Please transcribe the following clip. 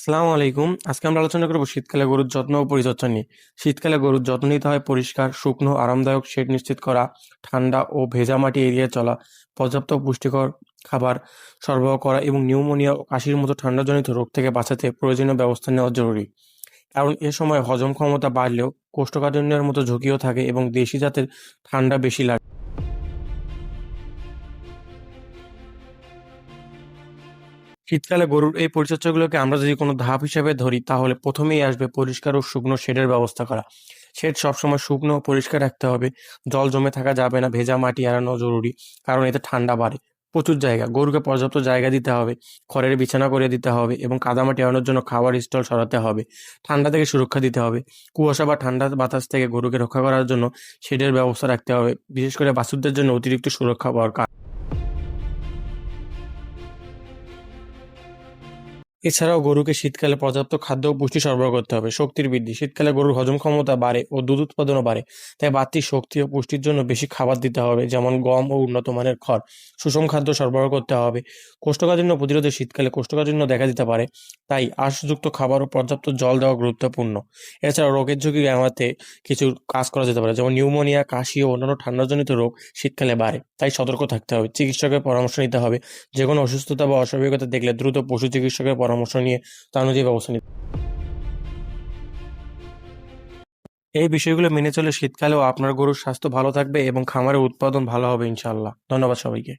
আসসালামু আলাইকুম। আজকে আমরা আলোচনা করব শীতকালে গরুর যত্ন ও পরিচর্যা নিয়ে। শীতকালে গরুর যত্ন নিতে হয় পরিষ্কার, শুকনো, আরামদায়ক শেড নিশ্চিত করা, ঠান্ডা ও ভেজা মাটি এড়িয়ে চলা, পর্যাপ্ত পুষ্টিকর খাবার সরবরাহ করা এবং নিউমোনিয়া ও কাশির মতো ঠান্ডাজনিত রোগ থেকে বাঁচাতে প্রয়োজনীয় ব্যবস্থা নেওয়া জরুরি। কারণ এ সময় হজম ক্ষমতা বাড়লেও কোষ্ঠকাঠিন্যের মতো ঝুঁকিও থাকে এবং দেশি জাতের ঠান্ডা বেশি লাগে। শীতকালে গরুর এই পরিচর্যাগুলোকে আমরা যদি কোনো ধাপ হিসেবে ধরি, তাহলে প্রথমেই আসবে পরিষ্কার ও শুকনো শেডের ব্যবস্থা করা। শেড সবসময় শুকনো পরিষ্কার রাখতে হবে। জল জমে থাকা যাবে না, ভেজা মাটি এড়ানো জরুরি, কারণ এতে ঠান্ডা বাড়ে। প্রচুর জায়গা, গরুকে পর্যাপ্ত জায়গা দিতে হবে, খড়ের বিছানা করে দিতে হবে এবং কাদামাটি এড়ানোর জন্য খাবার স্টল সরাতে হবে। ঠান্ডা থেকে সুরক্ষা দিতে হবে। কুয়াশা বা ঠান্ডা বাতাস থেকে গরুকে রক্ষা করার জন্য শেডের ব্যবস্থা রাখতে হবে। বিশেষ করে বাছুরদের জন্য অতিরিক্ত সুরক্ষা দরকার। এছাড়াও গরুকে শীতকালে পর্যাপ্ত খাদ্য ও পুষ্টি সরবরাহ করতে হবে। শক্তির বৃদ্ধি। শীতকালে গরুর হজম ক্ষমতা বাড়ে ও দুধ উৎপাদনও বাড়ে। তাই বাড়তি শক্তি ও পুষ্টির জন্য বেশি খাবার দিতে হবে, যেমন গম ও উন্নত মানের খড়। সুষম খাদ্য সরবরাহ করতে হবে। কোষ্ঠকাঠিন্য প্রতিরোধে শীতকালে কোষ্ঠকাঠিন্য দেখা দিতে পারে। তাই আঁশযুক্ত খাবার ও পর্যাপ্ত জল দেওয়া গুরুত্বপূর্ণ। এছাড়াও রোগের ঝুঁকি এড়াতে কিছু কাজ করা যেতে পারে, যেমন নিউমোনিয়া, কাশি ও অন্যান্য ঠান্ডাজনিত রোগ শীতকালে বাড়ে। তাই সতর্ক থাকতে হবে। চিকিৎসকের পরামর্শ নিতে হবে। যে কোনো অসুস্থতা বা অস্বাভাবিকতা দেখলে দ্রুত পশু চিকিৎসকের পরামর্শ নিয়ে তা অনুযায়ী ব্যবস্থা নিতে এই বিষয়গুলো মেনে চলে শীতকালেও আপনার গরুর স্বাস্থ্য ভালো থাকবে এবং খামারের উৎপাদন ভালো হবে ইনশাল্লাহ ধন্যবাদ সবাইকে।